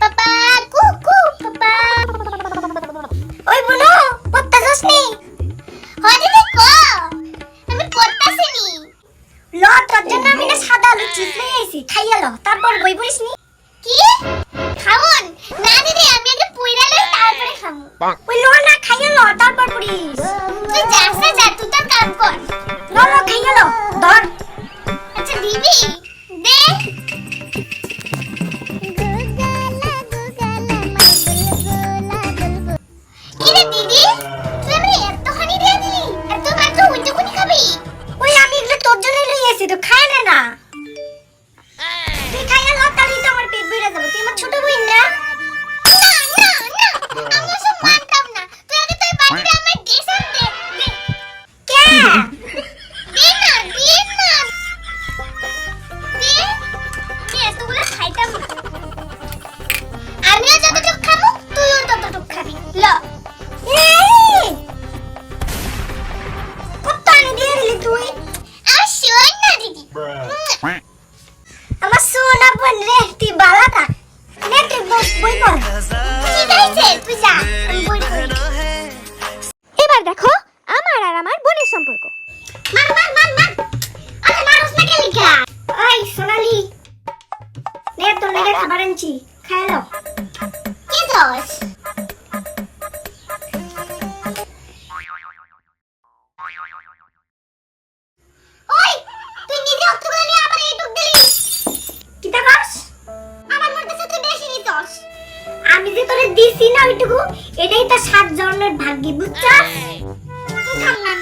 পাপা কু কু পাপা। ওই বলো পত্তা যাসনি হরে রে ক? আমি পত্তাছি নি। ল তোর জন্য আমি না সাদা আলু চিপস নিয়ে আইছি। খাইয়া ল তারপর বই বলিস নি। কি? খাওন না দিদি আমি আগে পুইরা লই তারপরে খামু। ওই ল না খাইয়া ল তারপর পড়িস। তুই যাস না যা তুই তোর কাম কর। ল ল খাইয়া ল ধর। আচ্ছা দিবি? না। তুই খাইয়ে লো তাহলেই তো আমার পেট ভরে যাবে। তুই আমার ছোট বোন না? না না না আমি সব মানতাম না। তুই? আমি যে তোরে দিছি না ওইটুকু এটাই তো সাত জন্মের ভাগ্যি বুঝছস? আমি না।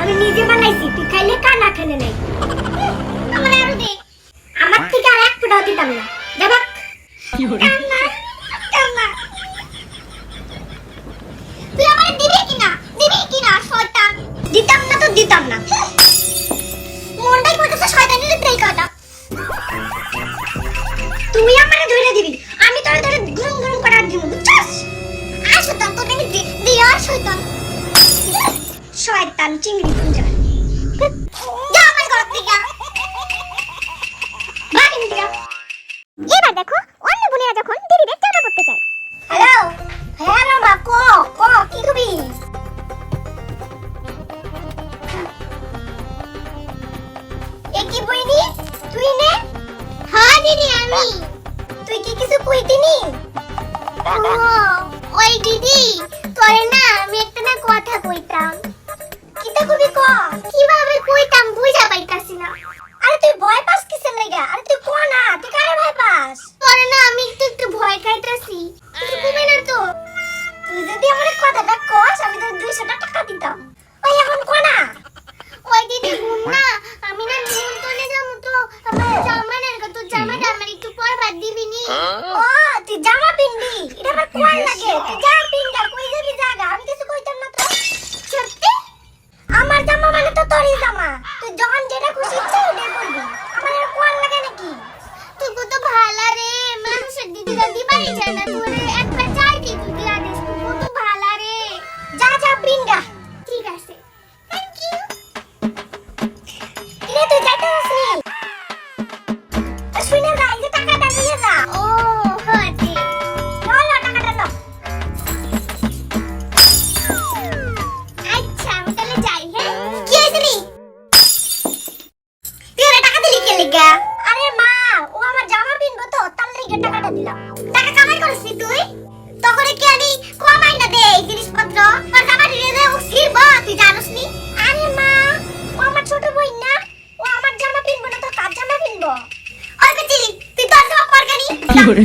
আমি নিজে বানাইছি তুই খাইলে কানা খেলে নাই। আমার আরও দে। আমার থেকে আর এক ফোঁটাও দিতাম না। দেবাক তুই আমার দিবি কিনা? দিবি কিনা শয়তান? দিতাম না তো দিতাম না। মনটাই কইতেছে শয়তানের ব্রেক আটা তুই আমারে ধরে দিবি। শয়তান। শয়তান চিংড়ি পুঞ্জা যা আমার ঘর থেকে। ভাগ ইন্দিরা এবার দেখো অন্য বোনেরা যখন দিদিদের জামা পড়তে চায় হ্যালো হ্যালো মা কো কো কি কবি এ বইনি তুই নে। হ্যাঁ দিদি আমি। তুই কি কিছু কইতিনি ও ওই দিদি। তোরে না, আমি একটা না কথা কইতাম। কিতা কবি ক? কীভাবে কইতাম বুঝা পাইতাছি না। আরে তুই ভয় পাস কিসের লাগা? আরে তুই কো না? টাকাটা দিলাম টাকা কামাই করছিস তুই? তখন কি আমি কমাই না দে এই জিনিসপত্র? আর জামা দিয়ে দে ও ছিড়ব, তুই জানিস নি? আরে মা, ও আমার ছোট বই না, ও আমার জামা পিনবো না তো কার জামা পিনবো। ওই বেচিলি তুই তোর জামা পর কি দিদি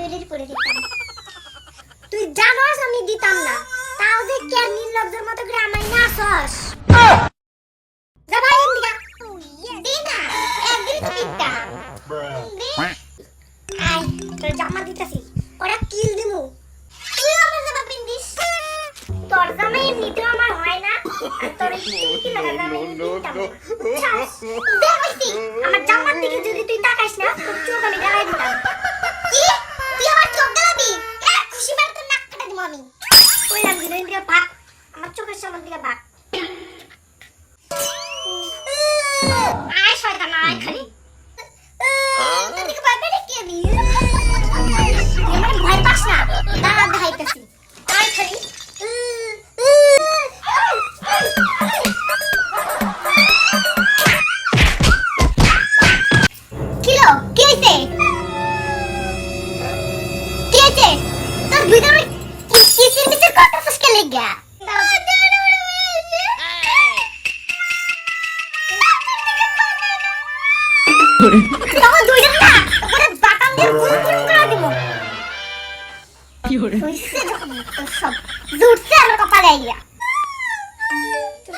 জুয়েলারি করে দিতাম তুই জানোস আমি দিতাম না। তাও দেখ কে নির্লজ্জের মতো করে আমায় না আসস আমার তোর আমার জামা জামার দিকে যদি তুই তাকাস না চোখ আমি দিতাম। আমি। কইলাম দিন দিকে ভাগ। আমার চোখের সামনে দিকে ভাগ। আয় শয়তান আয় খালি। লেগা তখন দুইজন না ওখানে বাটাম দিয়ে গুল গুল করে দিব। হইছে যখন সব। জুটছে আমার কপালে আইয়া।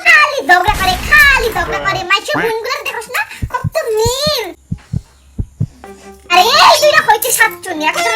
খালি ঝগড়া করে খালি ঝগড়া করে। মাইসের গুণগুলো দেখোস না কত মিল। আরে এই দুইটা হইছে সাতচুন্নি একটা